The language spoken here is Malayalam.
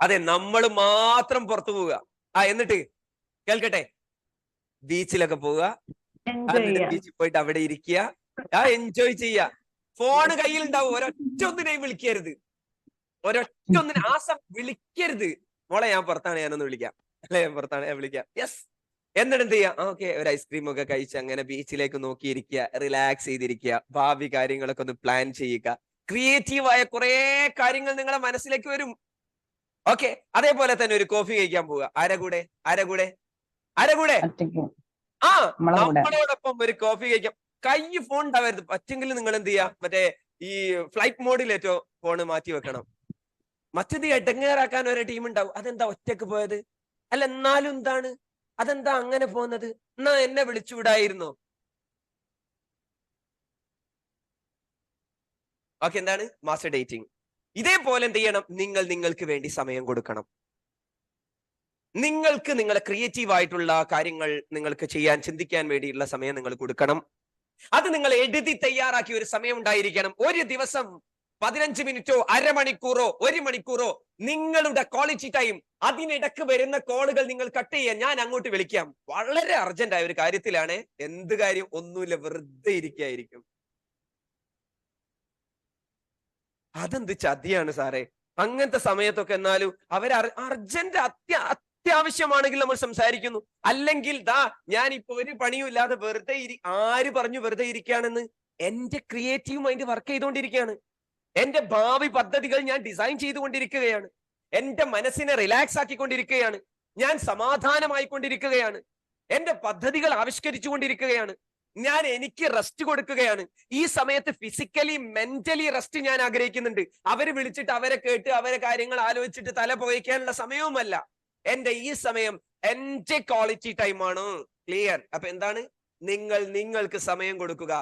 അതെ നമ്മൾ മാത്രം പുറത്തു പോവുക. ആ എന്നിട്ട് കേൾക്കട്ടെ? ബീച്ചിലൊക്കെ പോവുക. ബീച്ചിൽ പോയിട്ട് അവിടെ ഇരിക്കുക. ആ എൻജോയ് ചെയ്യുക. ഫോണ് കയ്യിൽ ഉണ്ടാവും ഒരൊറ്റ ഒന്നിനെയും വിളിക്കരുത്. ഒരൊറ്റ ഒന്നിനെ ആ സം വിളിക്കരുത്. മോളെ ഞാൻ പുറത്താണ്. ഞാനൊന്ന് വിളിക്കാം. അല്ലെ ഞാൻ പുറത്താണ്. ഞാൻ വിളിക്കാം. യെസ് എന്നിട്ട് എന്ത് ചെയ്യാം ഓക്കെ. ഒരു ഐസ്ക്രീം ഒക്കെ കഴിച്ച് അങ്ങനെ ബീച്ചിലേക്ക് നോക്കിയിരിക്കുക. റിലാക്സ് ചെയ്തിരിക്കുക. ഭാവി കാര്യങ്ങളൊക്കെ ഒന്ന് പ്ലാൻ ചെയ്യുക. ക്രിയേറ്റീവായ കുറെ കാര്യങ്ങൾ നിങ്ങളുടെ മനസ്സിലേക്ക് വരും. ഓക്കെ അതേപോലെ തന്നെ ഒരു കോഫി കഴിക്കാൻ പോവുക. ആരെ കൂടെ? ആരെ കൂടെ? ആരെ കൂടെ? ആ നമ്മളെ നമ്മളോടൊപ്പം ഒരു കോഫി കഴിക്കാം. കൈ ഫോൺ ഉണ്ടാവരുത് പറ്റെങ്കിൽ നിങ്ങൾ എന്ത് ചെയ്യാ? മറ്റേ ഈ ഫ്ലൈറ്റ് മോഡിലേറ്റോ ഫോണ് മാറ്റി വെക്കണം. മറ്റത് എടങ്ങേറാക്കാൻ ഒരു ടീം ഉണ്ടാവും. അതെന്താ ഒറ്റയ്ക്ക് പോയത്? അല്ല എന്നാലും എന്താണ്? അതെന്താ അങ്ങനെ പോകുന്നത്? എന്നാ എന്നെ വിളിച്ചുവിടായിരുന്നോ? ഓക്കെ എന്താണ്? മാസ്റ്റർ ഡേറ്റിംഗ് ഇതേപോലെ എന്ത് ചെയ്യണം? നിങ്ങൾ നിങ്ങൾക്ക് വേണ്ടി സമയം കൊടുക്കണം. നിങ്ങൾക്ക് നിങ്ങളെ ക്രിയേറ്റീവ് ആയിട്ടുള്ള കാര്യങ്ങൾ നിങ്ങൾക്ക് ചെയ്യാൻ ചിന്തിക്കാൻ വേണ്ടിയുള്ള സമയം നിങ്ങൾ കൊടുക്കണം. അത് നിങ്ങൾ എഴുതി തയ്യാറാക്കി ഒരു സമയം ഉണ്ടായിരിക്കണം. ഒരു ദിവസം പതിനഞ്ച് മിനിറ്റോ അരമണിക്കൂറോ ഒരു മണിക്കൂറോ നിങ്ങളുടെ ക്വാളിറ്റി ടൈം അതിനിടക്ക് വരുന്ന കോളുകൾ നിങ്ങൾ കട്ട് ചെയ്യാൻ ഞാൻ അങ്ങോട്ട് വിളിക്കാം. വളരെ അർജന്റ് ആയ ഒരു കാര്യത്തിലാണ് എന്ത് കാര്യം ഒന്നുമില്ല വെറുതെ ഇരിക്കായിരിക്കും. അതെന്ത് ചതിയാണ് സാറേ? അങ്ങനത്തെ സമയത്തൊക്കെ എന്നാലും അവർ അർജന്റ് അത്യ അത്യാവശ്യമാണെങ്കിൽ നമ്മൾ സംസാരിക്കുന്നു. അല്ലെങ്കിൽ ദാ ഞാൻ ഇപ്പൊ ഒരു പണിയും ഇല്ലാതെ വെറുതെ ഇരി ആര് പറഞ്ഞു വെറുതെ ഇരിക്കുകയാണെന്ന് എന്റെ ക്രിയേറ്റീവ് മൈൻഡ് വർക്ക് ചെയ്തുകൊണ്ടിരിക്കുകയാണ്. എന്റെ ഭാവി പദ്ധതികൾ ഞാൻ ഡിസൈൻ ചെയ്തുകൊണ്ടിരിക്കുകയാണ്. എന്റെ മനസ്സിനെ റിലാക്സ് ആക്കിക്കൊണ്ടിരിക്കുകയാണ്. ഞാൻ സമാധാനമായിക്കൊണ്ടിരിക്കുകയാണ്. എന്റെ പദ്ധതികൾ ആവിഷ്കരിച്ചുകൊണ്ടിരിക്കുകയാണ്. ഞാൻ എനിക്ക് റെസ്റ്റ് കൊടുക്കുകയാണ്. ഈ സമയത്ത് ഫിസിക്കലി മെന്റലി റെസ്റ്റ് ഞാൻ ആഗ്രഹിക്കുന്നുണ്ട്. അവർ വിളിച്ചിട്ട് അവരെ കേട്ട് അവരെ കാര്യങ്ങൾ ആലോചിച്ചിട്ട് തല പോയിക്കാനുള്ള സമയവുമല്ല. എന്റെ ഈ സമയം എന്റെ ക്വാളിറ്റി ടൈമാണ് ക്ലിയർ അപ്പൊ എന്താണ്? നിങ്ങൾ നിങ്ങൾക്ക് സമയം കൊടുക്കുക.